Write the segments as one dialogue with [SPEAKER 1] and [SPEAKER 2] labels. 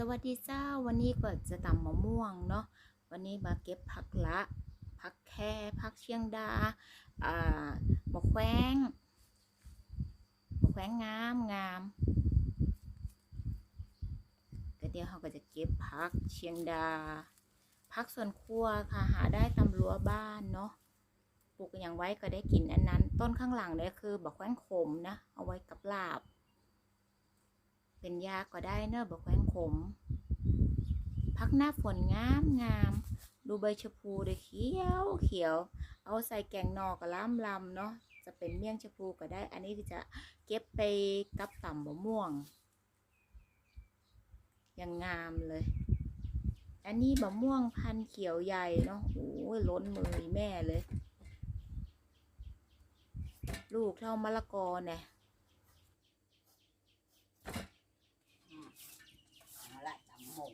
[SPEAKER 1] สวัสดีเจ้าวันนี้ก็จะตำมะม่วงเนาะวันนี้มาเก็บผักละผักแค่ผักเชียงดาอ่าบะแขวงบะแขวงงามงามก็เดี๋ยวเราก็จะเก็บผักเชียงดาผักส่วนครัวค่ะหาได้ตามรั้วบ้านเนาะปลูกอย่างไว้ก็ได้กินอันนั้น ต้นข้างหลังเนี่ยคือบะแขวงขมนะเอาไว้กับลาบ เป็นยาก็ได้เนอะบอกแว้งขม พักหน้าฝนงามงามดูใบชะพูเลยเขียวเขียว เอาใส่แกงนอกกับล้ำลำเนาะจะเป็นเมี่ยงชะพูก็ได้ อันนี้จะเก็บไปกับต่ำมะม่วงยังงามเลย อันนี้มะม่วงพันเขียวใหญ่เนาะโอ้ยล้นมือแม่เลย ลูกเท่ามะละกอเนี่ย
[SPEAKER 2] เอาละตำมง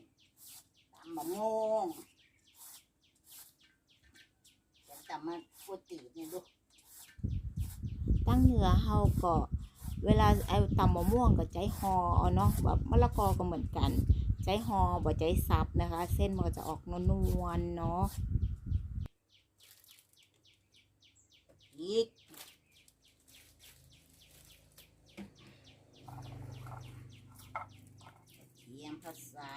[SPEAKER 2] ตำมะมงจะตำมาปูตีนี่ดู
[SPEAKER 1] ตั้งเหนือเฮาก็เวลาไอ้ตำมะม่วงก็ใจฮอเอาเนาะแบบมะละกอก็เหมือนกัน ใจฮอบ่ใจซับนะคะ เส้นมันก็จะออกนวลๆเนาะ
[SPEAKER 2] พริกเทียมก็ใส่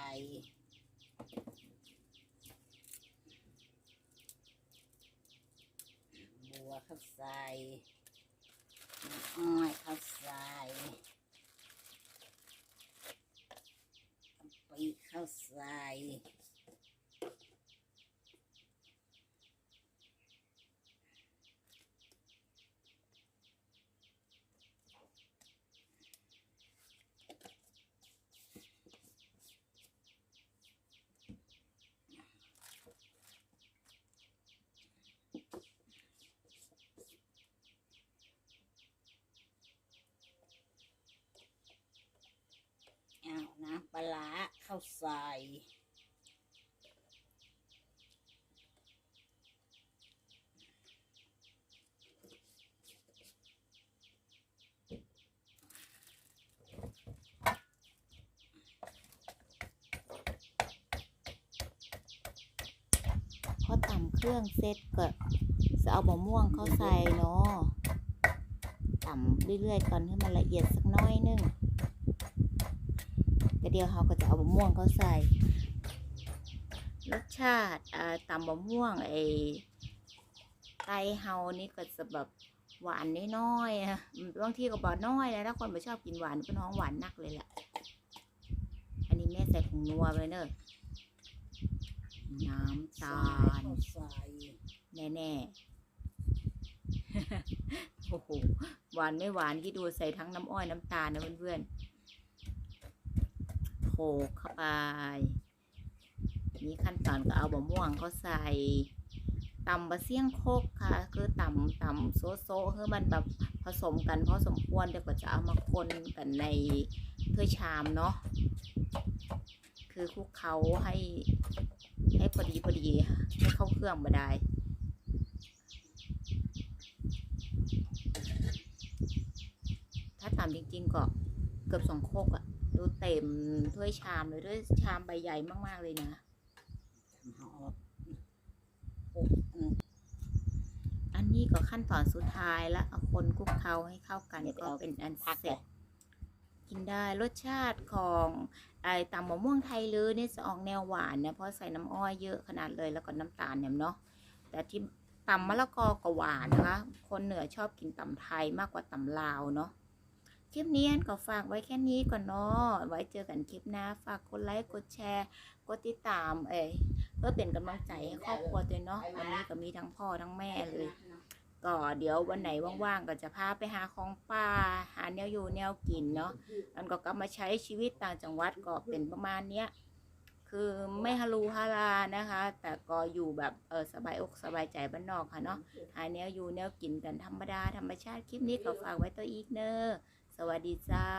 [SPEAKER 2] บัวเข้าวใส่น้ำอ้อยข้าวใส่กะปิข้าวใส่ เอาน้ำปลาร้าเข้า ใส่
[SPEAKER 1] พอตำเครื่องเสร็จก็จะเอามะม่วงเข้าใส่เนาะตำเรื่อยๆก่อนให้มันละเอียดสักน้อยนึง ก็เดี๋ยวเราก็จะเอามะม่วงเขาใส่ รสชาติตำมะม่วงไอ้ไตเฮานี่ก็จะแบบหวานน้อยๆบางทีก็บอกน้อยนะถ้าคนไม่ชอบกินหวานเป็นน้องหวานนักเลยแหละอันนี้แม่ใส่ผงนัวไปเนอะน้ำตาลแน่ๆโอ้โหหวานไม่หวานที่ดูใส่ทั้งน้ำอ้อยน้ำตาลนะเพื่อนๆ กเข้าไป นี่ขั้นตอนก็เอาบะม่วงเขาใส่ตำบะเสี่ยงโคกค่ะ คือตำตำโซโซคือมันแบบผสมกันพอสมควรเดี๋ยวก็จะเอามาคนกันในถ้วยชามเนาะคือคลุกเขาให้ให้พอดีพอดีให้เข้าเครื่องมาได้ถ้าตำจริงๆก็เกือบสองโคกอะ ดูเต็มถ้วยชามเลยด้วยชามใบใหญ่มากๆเลยนะ
[SPEAKER 2] หอมโอ้อืม
[SPEAKER 1] อันนี้ก็ขั้นตอนสุดท้ายแล้วเอาคนคลุกเคล้าให้เข้ากันก็เป็นอันเสร็จกินได้รสชาติของไอ้ตำมะม่วงไทยลือเนี่ยจะออกแนวหวานนะเพราะใส่น้ำอ้อยเยอะขนาดเลยแล้วก็น้ำตาลเนี่ยเนาะแต่ที่ตำมะละกอก็หวานนะคะ คนเหนือชอบกินตำไทยมากกว่าตำลาวเนาะ คลิปนี้อันก็ฝากไว้แค่นี้ก่อนเนาะไว้เจอกันคลิปหน้า ฝากกดไลค์ กดแชร์ กดติดตาม เอ้ยเพื่อเป็นกำลังใจให้ครอบครัวตัวเนาะวันนี้ก็มีทั้งพ่อทั้งแม่เลย ก็เดี๋ยววันไหนว่างๆก็จะพาไปหาของป่าหาแนวอยู่แนวกินเนาะอันก็กลับมาใช้ชีวิตต่างจังหวัดก็เป็นประมาณเนี้ยคือไม่ฮารูฮารานะคะ แต่ก็อยู่แบบเออสบายอกสบายใจบ้านนอกค่ะเนาะหาแนวอยู่แนวกินกันธรรมดาธรรมชาติคลิปนี้ก็ฝากไว้ตัวอีกเนอะ สวัสดีเจ้า